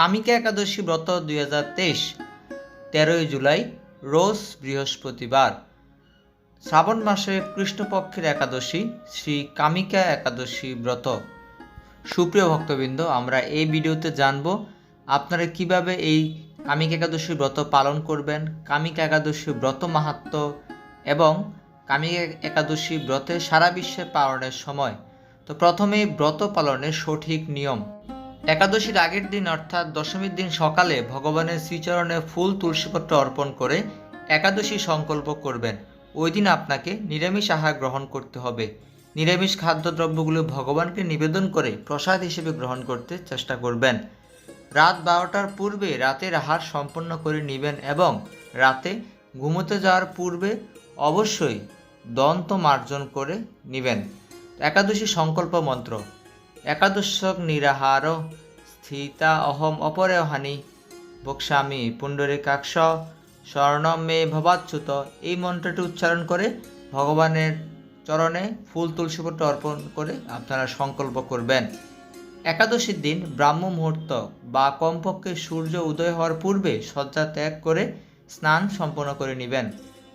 কামিকা একাদশী ব্রত দুই হাজার তেইশ, তেরোই জুলাই, রোজ বৃহস্পতিবার। শ্রাবণ মাসে কৃষ্ণপক্ষের একাদশী শ্রী কামিকা একাদশী ব্রত। সুপ্রিয় ভক্তবৃন্দ, আমরা এই ভিডিওতে জানব আপনারা কীভাবে এই কামিকা একাদশী ব্রত পালন করবেন, কামিকা একাদশী ব্রত মাহাত্ম এবং কামিকা একাদশী ব্রতে সারা বিশ্বে পালনের সময়। তো প্রথমেই ব্রত পালনের সঠিক নিয়ম। একাদশীর আগের দিন অর্থাৎ দশমীর দিন সকালে ভগবানের শ্রীচরণে ফুল তুলসীপত্র অর্পণ করে একাদশী সংকল্প করবেন। ওই দিন আপনাকে নিরামিষ আহার গ্রহণ করতে হবে। নিরামিষ খাদ্যদ্রব্যগুলো ভগবানকে নিবেদন করে প্রসাদ হিসেবে গ্রহণ করতে চেষ্টা করবেন। রাত বারোটার পূর্বে রাতের আহার সম্পন্ন করে নেবেন এবং রাতে ঘুমোতে যাওয়ার পূর্বে অবশ্যই দন্ত মার্জন করে নেবেন। একাদশী সংকল্প মন্ত্র। একাদশক নিরাহার, স্থিতা অহম অপরে হানি বক্সামি পুণ্ডরিকাক্ষ, স্বর্ণম মে ভবাচ্যুত। এই মন্ত্রটি উচ্চারণ করে ভগবানের চরণে ফুল তুলসীপত্র অর্পণ করে আপনারা সংকল্প করবেন। একাদশীর দিন ব্রাহ্ম মুহূর্ত বা কমপক্ষে সূর্য উদয় হওয়ার পূর্বে শয্যা ত্যাগ করে স্নান সম্পন্ন করে নেবেন।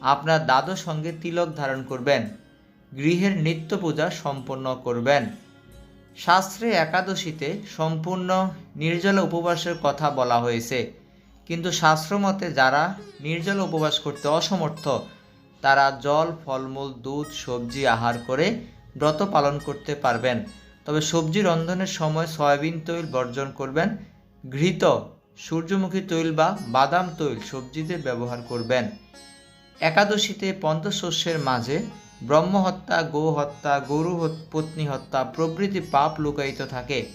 আপনার দাদু সঙ্গে তিলক ধারণ করবেন। গৃহের নিত্য পূজা সম্পন্ন করবেন। শাস্ত্রে একাদশীতে সম্পূর্ণ নির্জল উপবাসের কথা বলা হয়েছে। কিন্তু শাস্ত্রমতে যারা নির্জল উপবাস করতে অসমর্থ, তারা জল, ফলমূল, দুধ, সবজি আহার করে ব্রত পালন করতে পারবেন। তবে সবজি রন্ধনের সময় সয়াবিন তৈল বর্জন করবেন, ঘৃত, সূর্যমুখী তৈল বা বাদাম তৈল সবজিতে ব্যবহার করবেন। একাদশীতে পঞ্চশস্যের মাঝে ব্রহ্মহত্যা গো হত্যা গরু পত্নী হত্যা প্রভৃতি পাপ লুকায়িত থাকে।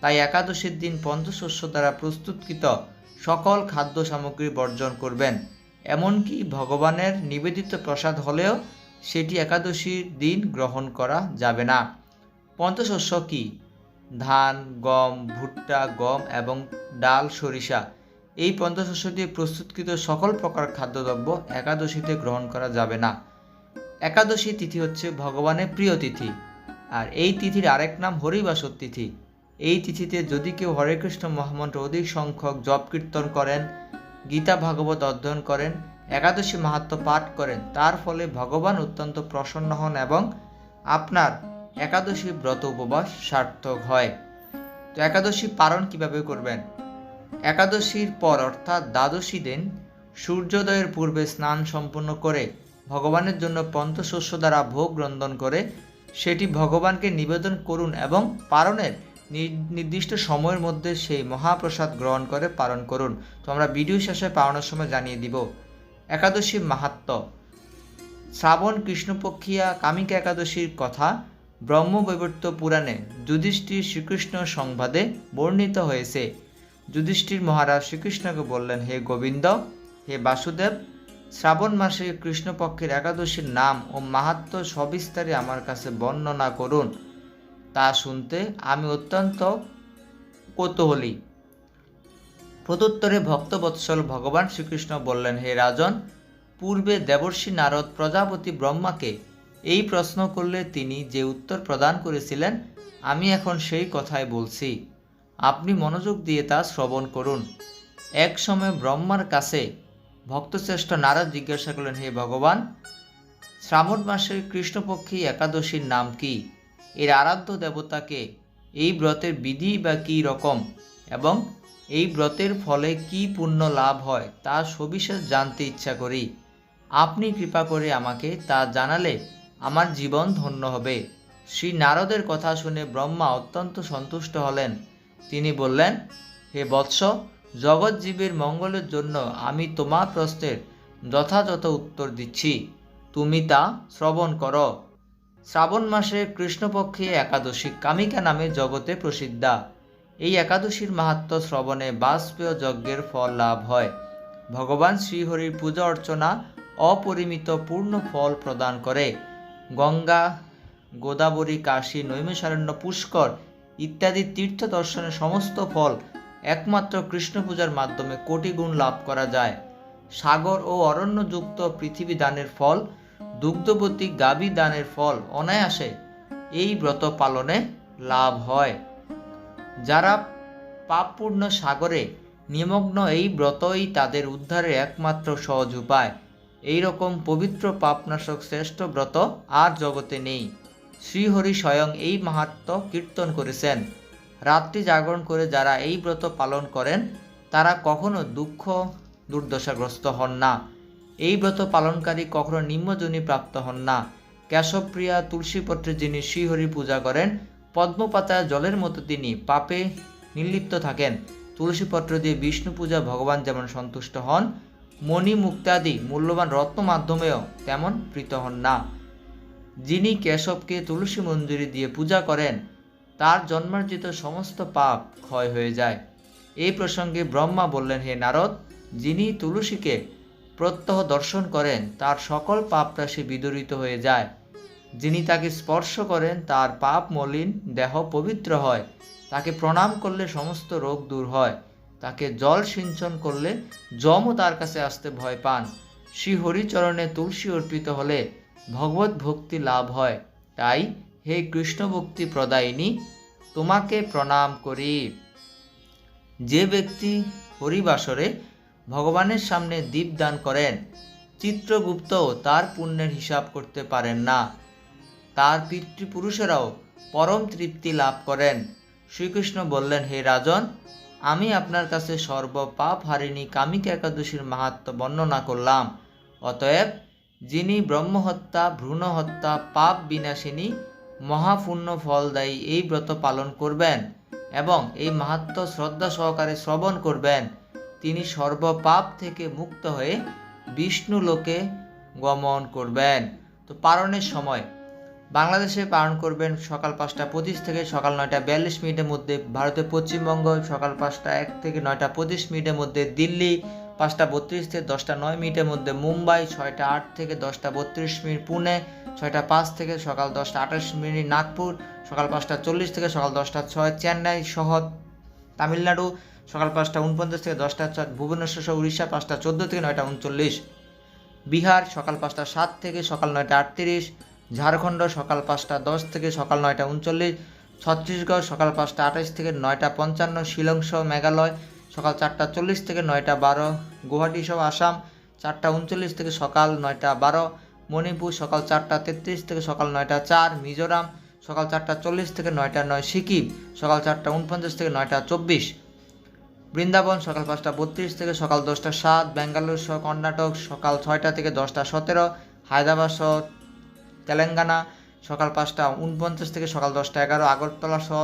তাই একাদশীর দিন পঞ্চশস্য দ্বারা প্রস্তুতকৃত সকল খাদ্য সামগ্রী বর্জন করবেন। এমনকি ভগবানের নিবেদিত প্রসাদ হলেও সেটি একাদশীর দিন গ্রহণ করা যাবে না। পঞ্চশস্য কি? ধান, গম, ভুট্টা, গম এবং ডাল, সরিষা। এই পঞ্চশস্য দিয়ে প্রস্তুতকৃত সকল প্রকার খাদ্যদ্রব্য একাদশীতে গ্রহণ করা যাবে না। একাদশী তিথি হচ্ছে ভগবানের প্রিয় তিথি। আর এই তিথির আরেক নাম হরিবাসর তিথি। এই তিথিতে যদি কেউ হরে কৃষ্ণ, মহামন্ত্র, অধিক সংখ্যক জপ কীর্তন করেন, গীতা, ভাগবত অধ্যয়ন করেন, একাদশী মাহাত্ম পাঠ করেন, তার ফলে ভগবান অত্যন্ত প্রসন্ন হন এবং আপনার একাদশী ব্রত উপবাস সার্থক হয়। তো একাদশী পালন কীভাবে করবেন? একাদশীর পর অর্থাৎ দ্বাদশী দিন সূর্যোদয়ের পূর্বে স্নান সম্পন্ন করে ভগবানের জন্য পঞ্চশস্য দ্বারা ভোগ রন্ধন করে, সেটি ভগবানকে নিবেদন করুন এবং পারণের নির্দিষ্ট সময়ের মধ্যে সেই মহাপ্রসাদ গ্রহণ করে পালন করুন। তো আমরা ভিডিও শেষে পালনের সময় জানিয়ে দিব। একাদশী মাহাত্ম শ্রাবণ কৃষ্ণপক্ষিয়া কামিকা একাদশীর কথা ব্রহ্মবৈবর্ত পুরাণে যুধিষ্ঠির শ্রীকৃষ্ণ সংবাদে বর্ণিত হয়েছে। যুধিষ্ঠির মহারাজ শ্রীকৃষ্ণকে বললেন, হে গোবিন্দ, হে বাসুদেব শ্রাবণ মাসে কৃষ্ণপক্ষের একাদশীর নাম ও মাহাত্ম সবিস্তারে আমার কাছে বর্ণনা করুন। তা শুনতে আমি অত্যন্ত কৌতূহলী। প্রত্যুত্তরে ভক্তবৎসল ভগবান শ্রীকৃষ্ণ বললেন, হে রাজন, পূর্বে দেবর্ষী নারদ প্রজাপতি ব্রহ্মাকে এই প্রশ্ন করলে তিনি যে উত্তর প্রদান করেছিলেন, আমি এখন সেই কথাই বলছি। আপনি মনোযোগ দিয়ে তা শ্রবণ করুন। এক সময় ব্রহ্মার কাছে ভক্তশ্রেষ্ঠ নারদ জিজ্ঞাসা করলেন, হে ভগবান, শ্রাবণ মাসের কৃষ্ণপক্ষী একাদশীর নাম কি? এর আরাধ্য দেবতাকে এই ব্রতের বিধি বা কী রকম? এবং এই ব্রতের ফলে কি পুণ্য লাভ হয় তা সবিশেষ জানতে ইচ্ছা করি। আপনি কৃপা করে আমাকে তা জানালে আমার জীবন ধন্য হবে। শ্রী নারদের কথা শুনে ব্রহ্মা অত্যন্ত সন্তুষ্ট হলেন। তিনি বললেন, হে বৎস জগৎজীবের মঙ্গলের জন্য আমি তোমার প্রশ্নের যথাযথ উত্তর দিচ্ছি। তুমি তা শ্রবণ করো। শ্রাবণ মাসে কৃষ্ণপক্ষে একাদশী কামিকা নামে জগতে প্রসিদ্ধা। এই একাদশীর মাহাত্ম শ্রবণে বাষ্পেয় যজ্ঞের ফল লাভ হয়। ভগবান শ্রীহরির পূজা অর্চনা অপরিমিত পূর্ণ ফল প্রদান করে। গঙ্গা, গোদাবরী, কাশী, নৈমিষারণ্য, পুষ্কর ইত্যাদি তীর্থ দর্শনের সমস্ত ফল একমাত্র কৃষ্ণ পূজার মাধ্যমে কোটি গুণ লাভ করা যায়। সাগর ও অরণ্যযুক্ত পৃথিবী দানের ফল, দুগ্ধবতী গাভী দানের ফল অনায়াসে এই ব্রত পালনে লাভ হয়। যারা পাপপূর্ণ সাগরে নিমগ্ন এই ব্রতই তাদের উদ্ধারের একমাত্র সহজ উপায়। এই রকম পবিত্র পাপনাশক শ্রেষ্ঠ ব্রত আর জগতে নেই। শ্রীহরি স্বয়ং এই মাহাত্ম কীর্তন করেছেন। রাত্রি জাগরণ করে যারা এই ব্রত পালন করেন, তারা কখনো দুঃখ, দুর্দশাগ্রস্ত হন না। এই ব্রত পালনকারী কখনো নিম্নজনী প্রাপ্ত হন না। কেশবপ্রিয়া তুলসীপত্রে যিনি শ্রীহরি পূজা করেন, পদ্মপাতায় জলের মতো তিনি পাপে নির্লিপ্ত থাকেন। তুলসীপত্র দিয়ে বিষ্ণু পূজা ভগবান যেমন সন্তুষ্ট হন, মণি মুক্তাদি মূল্যবান রত্ন মাধ্যমেও তেমন প্রীত হন না। যিনি কেশবকে তুলসী মঞ্জুরি দিয়ে পূজা করেন তার জন্মার্জিত সমস্ত পাপ ক্ষয় হয়ে যায়। এই প্রসঙ্গে ব্রহ্মা বললেন, হে নারদ, যিনি তুলসীকে প্রত্যহ দর্শন করেন, তার সকল পাপ রাশি বিদরিত হয়ে যায়। যিনি তাকে স্পর্শ করেন, তার পাপ মলিন দেহ পবিত্র হয়। তাকে প্রণাম করলে সমস্ত রোগ দূর হয়। তাকে জল সিঞ্চন করলে যমও তার কাছে আসতে ভয় পান। শ্রী হরিচরণে তুলসী অর্পিত হলে ভগবত ভক্তি লাভ হয়। তাই হে কৃষ্ণ ভক্তি প্রদায়িনী, তোমাকে প্রণাম করি। যে ব্যক্তি হরিবাসরে ভগবানের সামনে দীপদান করেন চিত্রগুপ্ত তার পুণ্যের হিসাব করতে পারেন না। তার পিতৃপুরুষেরাও পরম তৃপ্তি লাভ করেন। শ্রীকৃষ্ণ বললেন, হে রাজন, আমি আপনার কাছে সর্বপাপ হারিণী কামিকা একাদশীর মাহাত্ম বর্ণনা করলাম। অতএব যিনি ব্রহ্মহত্যা ভ্রূণ হত্যা পাপ বিনাশিনী মহাপুণ্য ফলদায়ী এই ব্রত পালন করবেন এবং এই মাহাত্ম শ্রদ্ধা সহকারে শ্রবণ করবেন। তিনি সর্বপাপ থেকে মুক্ত হয়ে বিষ্ণু লোকে গমন করবেন। তো পালনের সময় বাংলাদেশে পালন করবেন সকাল পাঁচটা পঁচিশ থেকে সকাল নয়টা বিয়াল্লিশ মিনিটের মধ্যে, ভারতের পশ্চিমবঙ্গ সকাল পাঁচটা এক থেকে নয়টা পঁচিশ মিনিটের মধ্যে দিল্লি পাঁচটা বত্রিশ থেকে দশটা নয় মিনিটের মধ্যে মুম্বাই, ছয়টা আট থেকে দশটা বত্রিশ মিনিট পুনে, ছয়টা পাঁচ থেকে সকাল দশটা আঠাশ মিনিট নাগপুর, সকাল পাঁচটা চল্লিশ থেকে সকাল দশটা ছয় চেন্নাই শহর তামিলনাড়ু, সকাল পাঁচটা উনপঞ্চাশ থেকে দশটা ছয় ভুবনেশ্বর সহ উড়িষ্যা, পাঁচটা চোদ্দ থেকে নয়টা উনচল্লিশ। বিহার, সকাল পাঁচটা সাত থেকে সকাল নয়টা আটত্রিশ। ঝাড়খণ্ড, সকাল পাঁচটা দশ থেকে সকাল নয়টা উনচল্লিশ। ছত্তিশগড়, সকাল পাঁচটা আঠাশ থেকে নয়টা পঞ্চান্ন। শিলং সহ মেঘালয় সকাল চারটা চল্লিশ থেকে নয়টা বারো, গুয়াহাটি সহ আসাম চারটা উনচল্লিশ থেকে সকাল নয়টা বারো, মণিপুর সকাল চারটা তেত্রিশ থেকে সকাল নয়টা চার, মিজোরাম সকাল চারটা চল্লিশ থেকে নয়টা নয়, সিকিম সকাল চারটা উনপঞ্চাশ থেকে নয়টা চব্বিশ, বৃন্দাবন সকাল পাঁচটা বত্রিশ থেকে সকাল দশটা সাত, ব্যাঙ্গালোর সহ কর্ণাটক সকাল ছয়টা থেকে দশটা সতেরো, হায়দ্রাবাদ সহ তেলেঙ্গানা সকাল পাঁচটা উনপঞ্চাশ থেকে সকাল দশটা এগারো, আগরতলা সহ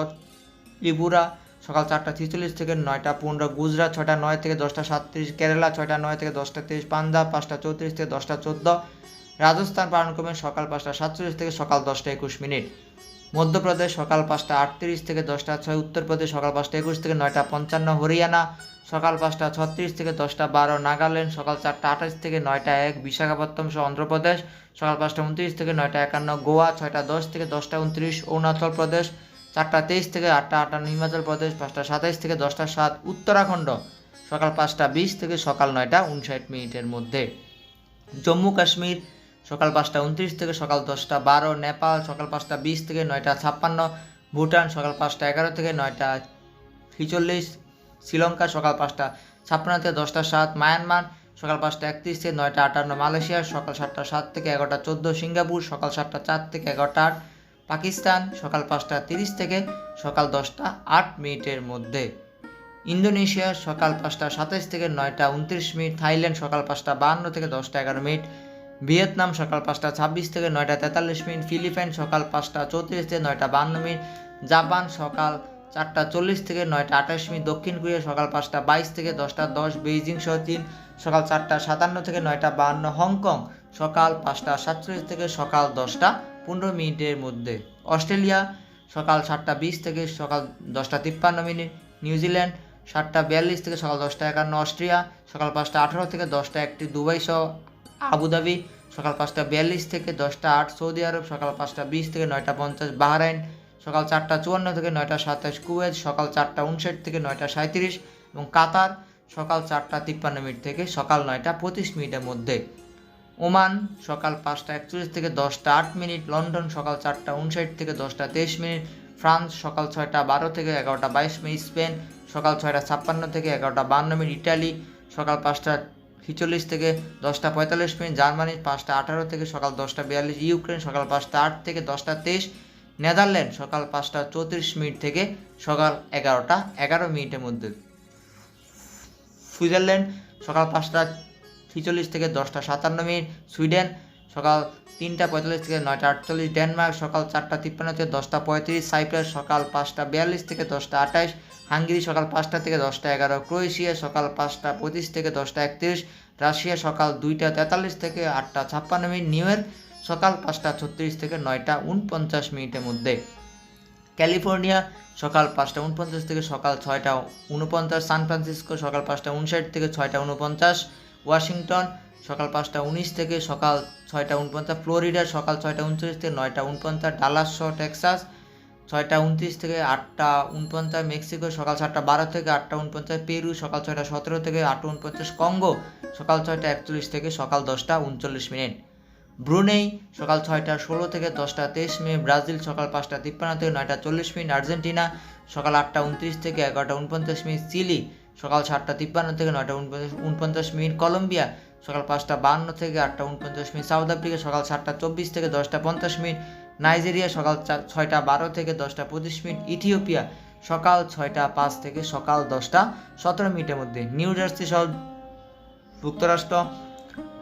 ত্রিপুরা সকাল চারটা ছেচল্লিশ থেকে নয়টা পনেরো, গুজরাট ছয়টা নয় থেকে দশটা সাতত্রিশ, কেরালা ছয়টা নয় থেকে দশটা তিরিশ পাঞ্জাব পাঁচটা চৌত্রিশ থেকে দশটা চোদ্দ, রাজস্থান পালন সকাল পাঁচটা সাতচল্লিশ থেকে সকাল দশটা একুশ মিনিট। মধ্যপ্রদেশ সকাল পাঁচটা আটত্রিশ থেকে দশটা ছয়, উত্তরপ্রদেশ সকাল পাঁচটা একুশ থেকে নয়টা পঞ্চান্ন, হরিয়ানা সকাল পাঁচটা ছত্রিশ থেকে দশটা বারো, নাগাল্যান্ড সকাল চারটা আঠাশ থেকে নয়টা এক, বিশাখাপত্তনম সহ অন্ধ্রপ্রদেশ সকাল পাঁচটা উনত্রিশ থেকে নয়টা একান্ন, গোয়া ছয়টা দশ থেকে দশটা উনত্রিশ, অরুণাচল প্রদেশ চারটা তেইশ থেকে আটটা আটান্ন হিমাচল প্রদেশ, পাঁচটা সাতাইশ থেকে দশটা সাত, উত্তরাখণ্ড। সকাল পাঁচটা বিশ থেকে সকাল নয়টা উনষাট মিনিটের মধ্যে। জম্মু কাশ্মীর, সকাল পাঁচটা উনত্রিশ থেকে সকাল দশটা বারো। নেপাল, সকাল পাঁচটা বিশ থেকে নয়টা ছাপ্পান্ন। ভুটান, সকাল পাঁচটা এগারো থেকে নয়টা ছিচল্লিশ। শ্রীলঙ্কা, সকাল পাঁচটা ছাপ্পান্ন থেকে দশটা সাত। মায়ানমার, সকাল পাঁচটা একত্রিশ থেকে নয়টা আটান্ন। মালয়েশিয়া, সকাল সাতটা সাত থেকে এগারোটা চোদ্দ। সিঙ্গাপুর, সকাল সাতটা চার থেকে এগারোটা আট। পাকিস্তান সকাল পাঁচটা তিরিশ থেকে সকাল দশটা আট মিনিটের মধ্যে। ইন্দোনেশিয়া সকাল পাঁচটা সাতাইশ থেকে নয়টা উনত্রিশ মিনিট। থাইল্যান্ড সকাল পাঁচটা বাহান্ন থেকে দশটা এগারো মিনিট। ভিয়েতনাম সকাল পাঁচটা ছাব্বিশ থেকে নয়টা তেতাল্লিশ মিনিট। ফিলিপাইন সকাল পাঁচটা চৌত্রিশ থেকে নয়টা বান্ন মিনিট। জাপান সকাল চারটা চল্লিশ থেকে নয়টা আঠাশ মিনিট। দক্ষিণ কোরিয়া সকাল পাঁচটা বাইশ থেকে দশটা দশ। বেইজিং সহ চীন সকাল চারটা সাতান্ন থেকে নয়টা বাহান্ন। হংকং সকাল পাঁচটা সাতচল্লিশ থেকে সকাল দশটা পনেরো মিনিটের মধ্যে। অস্ট্রেলিয়া, সকাল সাতটা বিশ থেকে সকাল দশটা তিপ্পান্ন মিনিট। নিউজিল্যান্ড সাতটা বিয়াল্লিশ থেকে সকাল দশটা একান্ন। অস্ট্রিয়া, সকাল পাঁচটা আঠারো থেকে দশটা একটি। দুবাই সহ আবুধাবি সকাল পাঁচটা বিয়াল্লিশ থেকে দশটা আট। সৌদি আরব, সকাল পাঁচটা বিশ থেকে নয়টা পঞ্চাশ। বাহরাইন, সকাল চারটা চুয়ান্ন থেকে নয়টা সাতাশ। কুয়েত, সকাল চারটা উনষাট থেকে নয়টা সাঁত্রিশ এবং কাতার, সকাল চারটা তিপ্পান্ন মিনিট থেকে সকাল নয়টা পঁচিশ মিনিটের মধ্যে। ওমান সকাল পাঁচটা একচল্লিশ থেকে দশটা আট মিনিট, লন্ডন সকাল চারটা উনষাট থেকে দশটা তেইশ মিনিট, ফ্রান্স সকাল ছয়টা বারো থেকে এগারোটা বাইশ মিনিট, স্পেন সকাল ছয়টা ছাপ্পান্ন থেকে এগারোটা বান্ন মিনিট, ইটালি সকাল পাঁচটা ছিচল্লিশ থেকে দশটা পঁয়তাল্লিশ মিনিট, জার্মানি পাঁচটা আঠারো থেকে সকাল দশটা বিয়াল্লিশ, ইউক্রেন সকাল পাঁচটা আট থেকে দশটা তেইশ, নেদারল্যান্ড সকাল পাঁচটা চৌত্রিশ মিনিট থেকে সকাল এগারোটা এগারো মিনিটের মধ্যে, সুইজারল্যান্ড সকাল পাঁচটা ছিচল্লিশ থেকে দশটা সাতান্ন মিনিট। সুইডেন সকাল তিনটা পঁয়তাল্লিশ থেকে নয়টা আটচল্লিশ। ডেনমার্ক সকাল চারটা তিপ্পান্ন থেকে দশটা পঁয়ত্রিশ। সাইপ্রাস সকাল পাঁচটা বিয়াল্লিশ থেকে দশটা আঠাশ। হাঙ্গেরি সকাল পাঁচটা থেকে দশটা এগারো। ক্রোয়েশিয়া সকাল পাঁচটা পঁচিশ থেকে দশটা একত্রিশ। রাশিয়া সকাল দুইটা তেতাল্লিশ থেকে আটটা ছাপ্পান্ন মিনিট। নিউ ইয়র্ক সকাল পাঁচটা ছত্রিশ থেকে নয়টা উনপঞ্চাশ মিনিটের মধ্যে। ক্যালিফোর্নিয়া সকাল পাঁচটা উনপঞ্চাশ থেকে সকাল ছয়টা উনপঞ্চাশ। সান ফ্রান্সিসকো সকাল পাঁচটা উনষাট থেকে ছয়টা উনপঞ্চাশ। ওয়াশিংটন, সকাল পাঁচটা উনিশ থেকে সকাল ছয়টা উনপঞ্চাশ, ফ্লোরিডা সকাল ছয়টা উনচল্লিশ থেকে নয়টা উনপঞ্চাশ, ডালাস টেক্সাস ছয়টা উনত্রিশ থেকে আটটা উনপঞ্চাশ, মেক্সিকো সকাল সাতটা বারো থেকে আটটা উনপঞ্চাশ, পেরু সকাল ছয়টা সতেরো থেকে আটটা উনপঞ্চাশ, কঙ্গো সকাল ছয়টা একচল্লিশ থেকে সকাল দশটা উনচল্লিশ মিনিট। ব্রুনেই সকাল ছয়টা ষোলো থেকে দশটা তেইশ মিনিট, ব্রাজিল সকাল পাঁচটা তিপ্পান্ন থেকে নয়টা চল্লিশ মিনিট, আর্জেন্টিনা সকাল আটটা উনত্রিশ থেকে এগারোটা উনপঞ্চাশ মিনিট, চিলি সকাল সাতটা তিপ্পান্ন থেকে নয়টা উনপঞ্চাশ উনপঞ্চাশ মিনিট কলম্বিয়া, সকাল পাঁচটা বান্ন থেকে আটটা উনপঞ্চাশ মিনিট সাউথ আফ্রিকা, সকাল সাতটা চব্বিশ থেকে দশটা পঞ্চাশ মিনিট নাইজেরিয়া, সকাল ছয়টা বারো থেকে দশটা পঁচিশ মিনিট ইথিওপিয়া, সকাল ছয়টা পাঁচ থেকে সকাল দশটা সতেরো মিনিটের মধ্যে নিউ জার্সি সহ যুক্তরাষ্ট্র,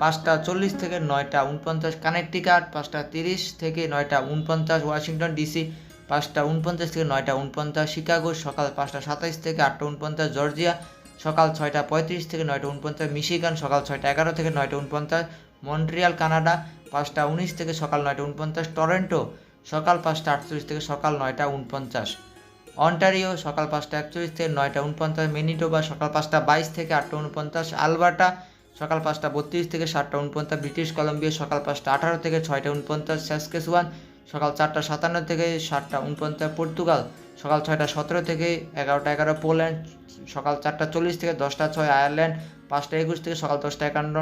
পাঁচটা চল্লিশ থেকে নয়টা উনপঞ্চাশ, কানেকটিকাট, পাঁচটা তিরিশ থেকে নয়টা উনপঞ্চাশ, ওয়াশিংটন ডিসি পাঁচটা উনপঞ্চাশ থেকে নয়টা উনপঞ্চাশ শিকাগো সকাল পাঁচটা সাতাইশ থেকে আটটা উনপঞ্চাশ জর্জিয়া সকাল ছয়টা পঁয়ত্রিশ থেকে নয়টা উনপঞ্চাশ মিশিগান সকাল ছয়টা এগারো থেকে নয়টা উনপঞ্চাশ মন্ট্রিয়াল, কানাডা পাঁচটা উনিশ থেকে সকাল নয়টা উনপঞ্চাশ টরেন্টো সকাল পাঁচটা আটচল্লিশ থেকে সকাল নয়টা উনপঞ্চাশ অন্টারিও সকাল পাঁচটা একচল্লিশ থেকে নয়টা উনপঞ্চাশ মেনিটোবা সকাল পাঁচটা বাইশ থেকে আটটা উনপঞ্চাশ আলবার্টা সকাল পাঁচটা বত্রিশ থেকে সাতটা উনপঞ্চাশ ব্রিটিশ কলম্বিয়া সকাল পাঁচটা আঠারো থেকে ছয়টা উনপঞ্চাশ স্যাসকেসওয়ান সকাল চারটা সাতান্ন থেকে সাতটা উনপঞ্চাশ পর্তুগাল, সকাল ছয়টা সতেরো থেকে এগারোটা এগারো পোল্যান্ড, সকাল চারটা চল্লিশ থেকে দশটা ছয় আয়ারল্যান্ড, পাঁচটা একুশ থেকে সকাল দশটা একান্ন।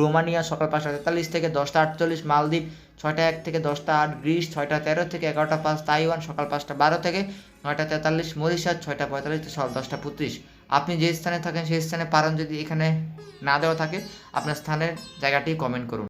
রোমানিয়া সকাল পাঁচটা তেতাল্লিশ থেকে দশটা আটচল্লিশ, মালদ্বীপ ছয়টা এক থেকে দশটা আট, গ্রিস ছয়টা তেরো থেকে এগারোটা পাঁচ, তাইওয়ান সকাল পাঁচটা বারো থেকে নয়টা তেতাল্লিশ, মরিশাস ছয়টা পঁয়তাল্লিশ থেকে সকাল দশটা পঁচিশ। আপনি যে স্থানে থাকেন সেই স্থানে পারেন যদি এখানে না দেওয়া থাকে, আপনার স্থানের জায়গাটি কমেন্ট করুন।